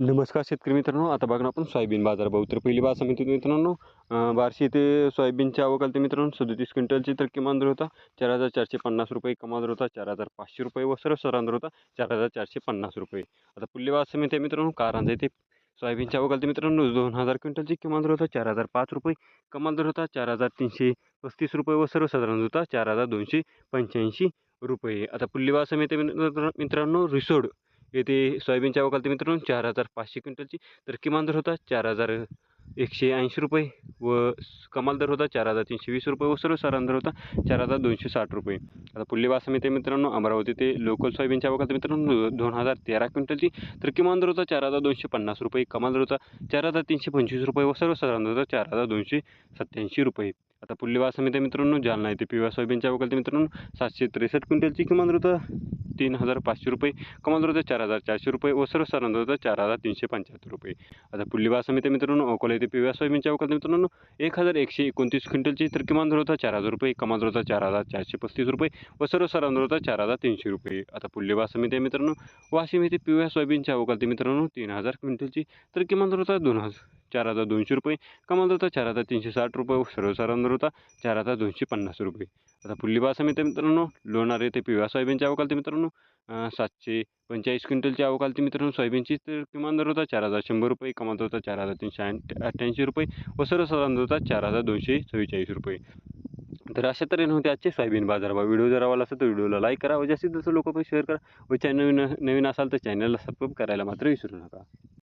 नमस्कार शेतकरी मित्रांनो आता बघा ना आपण सोयाबीन बाजार भाव. तर पहिली बाजार समिती मित्रांनो अं, बार्शी सोयाबीनच्या अवकालते मित्रांनो सदतीस क्विंटलची तर किमान दर होता चार हजार चारशे पन्नास रुपये कमाल दर होता चार हजार पाचशे रुपये व सर्व सरांदर होता चार हजार चारशे पन्नास रुपये. आता पुढली बाजार समिती आहे मित्रांनो कारंजा येथे सोयाबीनच्या अवकालते मित्रांनो दोन हजार क्विंटलची किमान दर होता चार हजार पाच रुपये कमाल दर होता चार हजार तीनशे पस्तीस रुपये व सर्वसाधारण होता चार हजार दोनशे पंच्याऐंशी रुपये. आता पुढली बाजार समिती मित्र- मित्रांनो रिसोड. येथे सोयाबीनच्या वकालती मित्रांनो चार हजार पाचशे क्विंटलची तर किमान दर होता चार हजार एकशे ऐंशी रुपये व कमाल दर होता चार हजार तीनशे वीस रुपये व सर्वसाधारण दर होता चार हजार दोनशे साठ रुपये. आता पुढली बाजार समिती मित्रांनो अमरावती ते लोकल सोयाबीनच्या आवक मित्रांनो दोन हजार तेरा क्विंटलची तर किमान दर होता चार हजार दोनशे पन्नास रुपये कमाल दर होता चार हजार तीनशे पंचवीस रुपये व सर्वसाधारण दर होता चार हजार दोनशे सत्त्याऐंशी रुपये. आता पुढली बाजार समिती मित्रांनो जालना येथे पिवळ्या सोयाबीनच्या वकालती मित्रांनो सातशे त्रेसष्ट क्विंटलची किमान दर होता तीन हजार पाचशे रुपये कमाल दर चार हजार चारशे रुपये व सर्वसाधारण दर चार हजार तीनशे पंच्याहत्तर रुपये. आता पुढली बाजार समिती मित्रांनो अकोला येथे पिवळ्या सोयाबीनची आवक मित्रांनो एक हजार एकशे एकोणतीस क्विंटलची तर किमान दर होता चार हजार रुपये कमाल दर होता चार हजार चारशे पस्तीस रुपये व सर्वसाधारण दर होता चार हजार तीनशे रुपये. आता पुढली बाजार समिती मित्रांनो वाशिम येथे पिव्या सोयाबीनच्या आवक मित्रांनो तीन हजार क्विंटलची तर किमान दर होता दोन हजार चार हजार दोनशे रुपये. कमाल होता चार हजार तीनशे साठ रुपये सर्वसाधारण दर होता चार हजार दोनशे पन्नास रुपये. आता पुढली बाजार समिती मित्रांनो लोणार येथे पिवळ्या सोयाबीनची अवकालते मित्रांनो. सातशे पंचेचाळीस क्विंटलची आवक मित्रांनो सोयाबीनची तर किमान दर होता चार हजार शंभर रुपये कमाल होता चार हजार तीनशे अठ्ठ्याऐंशी रुपये व सर्वसाधारण होता चार हजार दोनशे चव्वेचाळीस रुपये. तर अशा तऱ्हेने होते आजचे सोयाबीन बाजारभाव. व्हिडिओ जर आवडला असेल तर व्हिडिओला लाईक करा व जास्तीत जास्त लोक शेअर करा व चॅनल नवीन नवीन असाल तर चॅनलला सबस्क्राईब करायला मात्र विसरू नका.